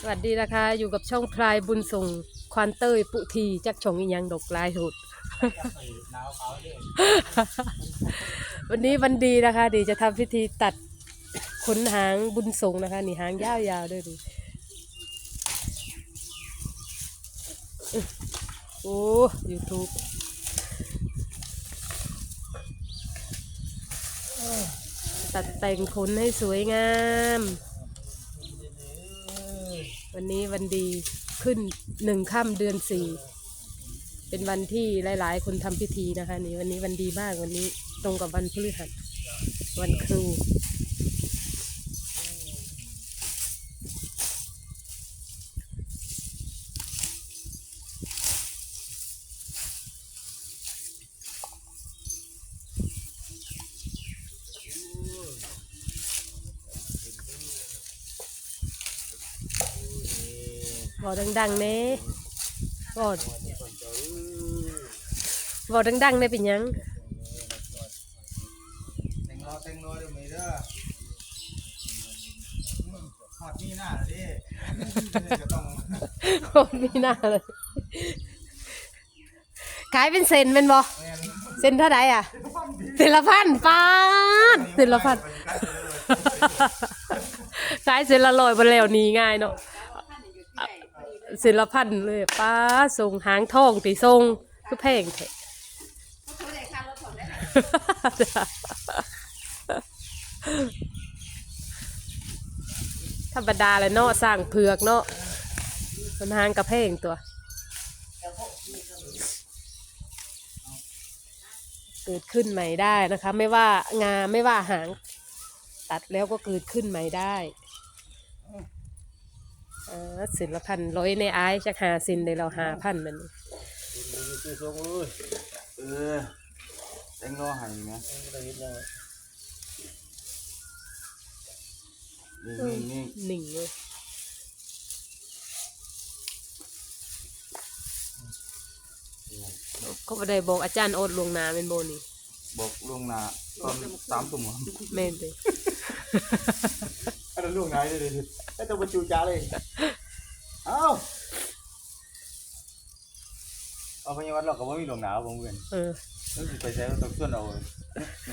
สวัสดีนะคะ อยู่กับช่องพลายบุญส่งควานเต้ยปุทีจักชงอีหยังดอกลายสุด วันนี้วันดีนะคะดีจะทำพิธีตัดขนหางบุญส่งนะคะ นี่หางยาวๆด้วยดิโอ้ยูทูบตัดแต่งขนให้สวยงาม วันนี้วันดีขึ้นหนึ่งค่ำเดือนสี่เป็นวันที่หลาย ๆ คนทำพิธีนะคะ นี่วันนี้วันดีมากวันนี้ตรงกับวันพฤหัสวันครู บอกดังๆเน่บอกบอกดังๆเน่เป็นยังแต่งรอแต่งรอเดี๋ยวมีเด้ออืมหอดนี่หน้าดิจะต้องโอ้มีหน้าเลยขายเป็นเซนเป็นบอเซนเท่าไหร่อะเซนละพันปาดเซนละพันขายเซนละร้อยบนแล้วนี้ง่ายเนาะ เซนละพันเลยป้าส่งหางทองตีทรงก็แพงแท้ธรรมดาเลยเนาะสร้างเผือกเนาะมันหางกระเพงตัวเกิดขึ้นใหม่ได้นะคะ ไม่ว่างาไม่ว่าหาง ตัดแล้วก็เกิดขึ้นใหม่ได้ อ่าศิลพันร้อยในไอายจักหาสินในเราหาพันมันคือทรงเอ้ยเออแตงรอห้ไหมนี่นี่นี่หนึ่งเลยก็ไม่ได้บอกอาจารย์โอดลวงนาเป็นโบนี่บอกลวงนาตอนสามทุ่มครับแม่นเลยอันนั้นลวงหน้าเลย ดิไอ้ตัวบรรจุจ้าเลย เอ้าเอาไปยังวัดเราก็ไม่มีล่วงหน้าบ่เพื่อนเออนึกสิไปใช้ต้องส่วนเอา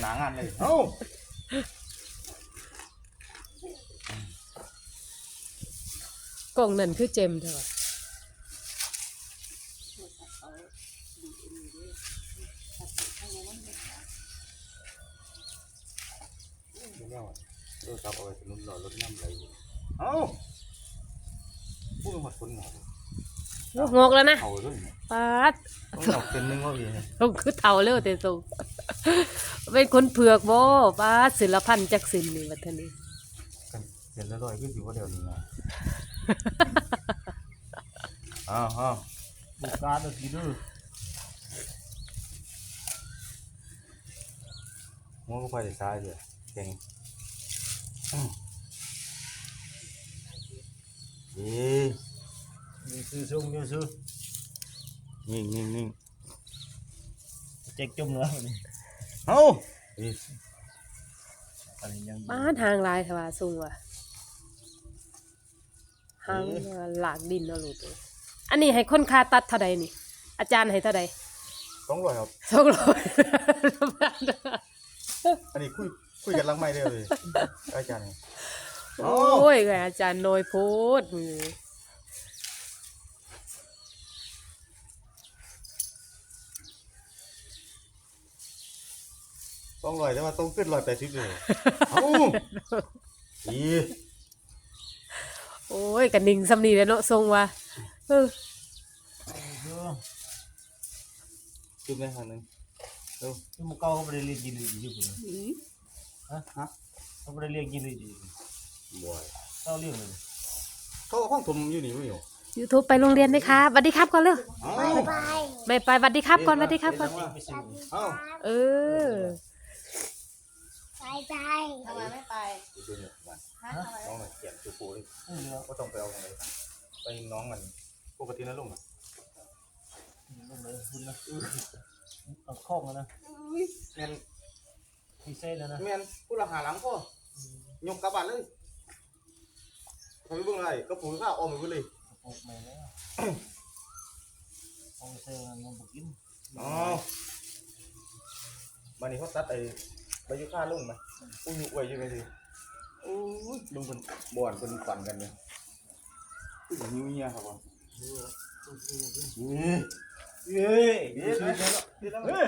หนางานเลยเอ้ากล่องนั่นคือเจมเถอะเดี๋ยวเนี่ยรถกลับเอาไปสนุนรอรถน้ำไหลอยู่ เอ้าพูดมาคนเหงาโอ้งอกแล้วนะเอาด้วยเนี่ยปาดต้องเหงาเป็นนึงว่าพี่ต้องคือเท่าเร็วแต่ทรงเป็นคนเผือกบ่ปาดศิลพันธ์จักสินนี่วัฒนี้กันเห็นแล้วลอยขึ้นอยู่ว่าเดี๋ยวนี้นะอ้าวอ้าวบุกการเลยทีดื้อมัวก็ไปแต่ซ้ายเลยเก่ง อืมเอ๊ะมีซื้อซุ่มมีซื้อนิ่งนิ่งนิ่งเจ๊กจุ่มแล้วนี่เอ้าเอ๊ะอะไรยังปาดทางลายทว่าสูงว่ะหางหลากดินเอาลูกเอ้ยอันนี้ให้คนคาตัดเท่าใดนี่ อาจารย์ให้เท่าใดต้องรอยครับ สองร้อยอันนี้คุยคุยกันหลังไม่ได้เลยอาจารย์นี่ โอ้ยไงอาจารย์น้อยโพดมือต้องรอยแต่ว่าต้องขึ้นรอยแปดสิบเลยเอ้าอีโอ้ยกันนิ่งสำนีแล้วเนาะทรงว่ะเออจุดไหมทางนึงเร็วที่มุกเก้าเขาไม่ได้เรียกกินเลยอยู่คุณฮะฮะเขาไม่ได้เรียกกินเลยอยู่ บ่อยเขาเรียกเลยเขาเอาห้องผมอยู่นี่ไม่อยู่ยูทูบไปโรงเรียนไหมครับสวัสดีครับก่อนเร็วเอ้าไม่ไปสวัสดีครับก่อนสวัสดีครับก่อนไม่ซื้อเอ้า เออไปไปทำไมไม่ไปดูเนี่ยมันฮะทำไมน้องน่ะเขียนตัวปูเลยเออแล้วก็ต้องไปเอาตรงไหนไปน้องมันปกตินะลุงอะลงเลยคุณนะเอาคล้องนะแม่นมีเส้นแล้วนะแม่นผู้ละหาหลังพ่อยกกลับบ้านเลย ทำไมเบิ่งอะไรก็ปุ๋ยข้าวออมไปเลยปลูกใหม่แล้วเอาไปเซลล์มันบ่กินอ๋อวันนี้เขาตัดไอ้ใบยูคาลงไหมอุ้ยไว้ยังไงสิโอ้ยลุงคนบ่อนคนฝันกันเลยอุ้ยหิวเงี้ยครับผมเฮ้ยเฮ้ยเฮ้ยเฮ้ยเฮ้ย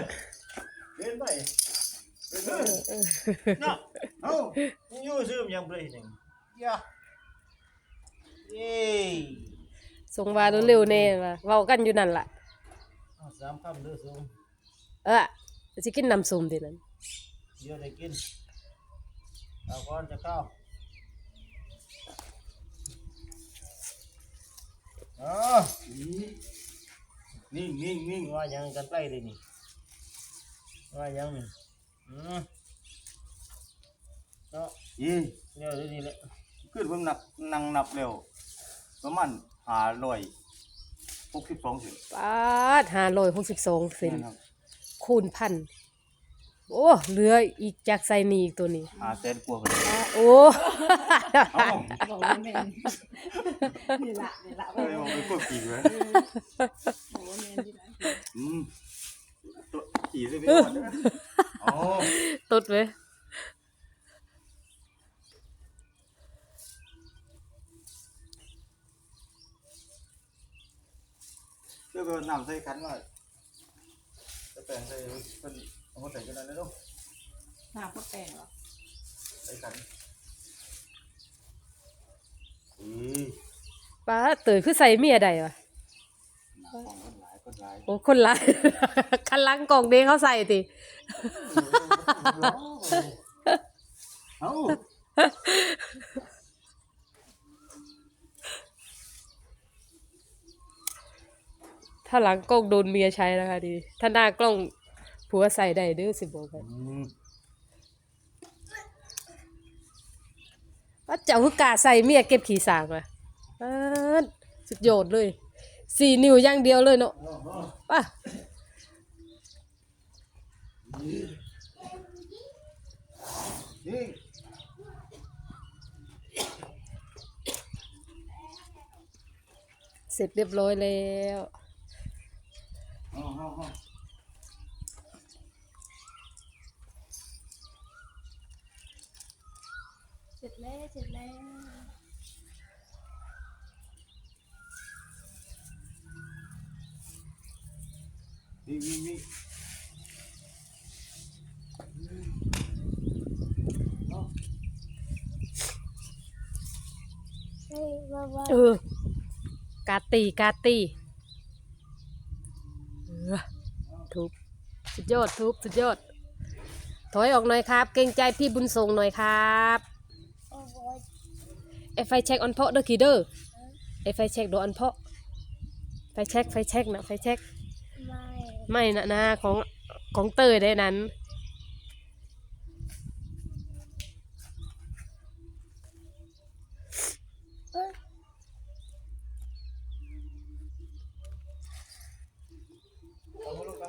เฮ้ยไปเฮ้ยเนาะเอ้ามึงอยู่ซื้อมันยังบ่ได้หนึ่งยะ เย้ส่งมาเร็วๆแน่ว่าเว้ากันอยู่นั่นล่ะเอาสามคำเด้อสูงเออสิกินน้ำส้มตินั้นเดี๋ยวได้กินเอาก่อนจะเข้าอ๋อนิ่งนิ่งนิ่งว่ายังกันใกล้เลยนี่ว่ายังนี่อืมเนาะยี่เดี๋ยวเดี๋ยวนี้แหละ ขึ้นเพิ่มนับนั่งนับเร็วประมาณหาร้อยหกสิบสองสิปาด562เซนครับคูณพันโอ้เหลืออีกจากไซนี่อีกตัวนี้หาแสนกว่าคนอะโอ้ เอ้าบอกว่าแม่นนี่ละนี่ละเอ้ยมันเป็นพวกขี่เลยบอกว่าแม่นที่ละอืมตัวขี่ได้ไหมก่อนนะอ๋อ ตดเว้ย เดี๋ยวก็น้ำใส่ขันหน่อยจะแปลงใส่เพิ่นเอามาใส่กันได้ลูกหน้าพ่อแป้งเหรอใส่ขันอือป้าเตยคือใส่เมียใดวะของคนหลายคนหลายโอ้คนละ คันลังกล่องเด้งเขาใส่ติเอ้า ถ้าหลังกล้องโดนเมียใช้นะคะดี ถ้าหน้ากล้องผัวใส่ได้เด้อสิบอกกันอืมว่าเจ้าคือกล้าใส่เมียเก็บขี้สางว่ะป๊าดสุดยอดเลย สี่นิ้วอย่างเดียวเลยเนาะป่ะนี่เสร็จเรียบร้อยแล้ว เอาเอาเอาเสร็จแสุดยอดทุบสุดยอด ถอยออกหน่อยครับ เกรงใจพี่บุญส่งหน่อยครับโอ้โหเอฟไฟเช็คออนเพาะเด้อคีเด้อเอฟไฟเช็คโดออนเพาะไฟเช็คไฟเช็คนะไฟเช็คไม่ไม่นะนะของของเตยได้นั้น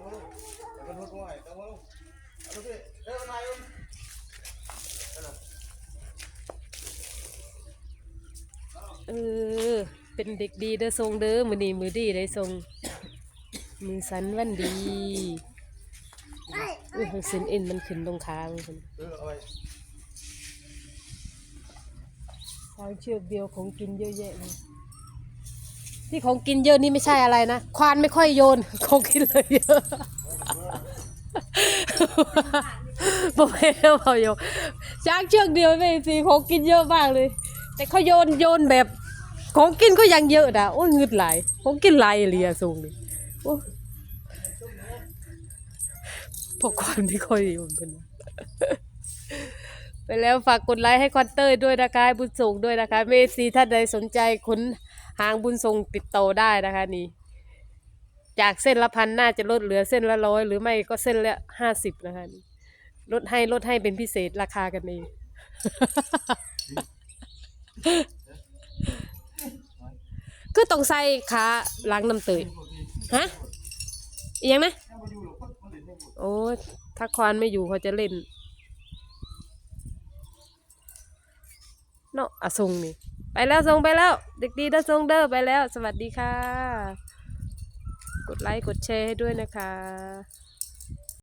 เอ้ยเอามาลูกเอามาลูกเอามาลูกเอามาเอามาลูกเอาลูกสิเร็วมาลูกเออ เป็นเด็กดีเด้อทรงเด้อมือดีมือดีได้ทรงมือสันวันดีอุ้ยของส้นเอ็นมันขึ้นตรงค้างคนเออเอาไว้ทางเชือกเดียวของกินเยอะแยะเลย ที่ของกินเยอะนี่ไม่ใช่อะไรนะ ควานไม่ค่อยโยน ของกินเลยเยอะบอกให้เราเอาโยช้างเชือกเดียวไม่สิของกินเยอะมากเลย แต่เขาโยนโยนแบบ ของกินก็ยังเยอะนะโอ้ยงืดไหลของกินไหลายเลียสูงเลยโอ้พวกควานไม่ค่อยโยนกันนะ ไปแล้วฝากกดไลค์ให้คอนเตอร์ด้วยนะคะให้บุญส่งด้วยนะคะเมซีท่านใดสนใจขนหางบุญส่งติดต่อได้นะคะนี่ จากเส้นละพันน่าจะลดเหลือเส้นละร้อยหรือไม่ก็เส้นละห้าสิบนะคะนี่ลดให้ลดให้เป็นพิเศษราคากันเองคือต้องใส่ขาล้างน้ำเตยฮะยังนะโอ้ถ้าควานไม่อยู่เขาจะเล่น เนาะอาทรงนี่ไปไปแล้วทรงไปแล้ว เด็กดีเด้อทรงเด้อไปแล้ว สวัสดีค่ะ กดไลค์กดแชร์ให้ด้วยนะคะ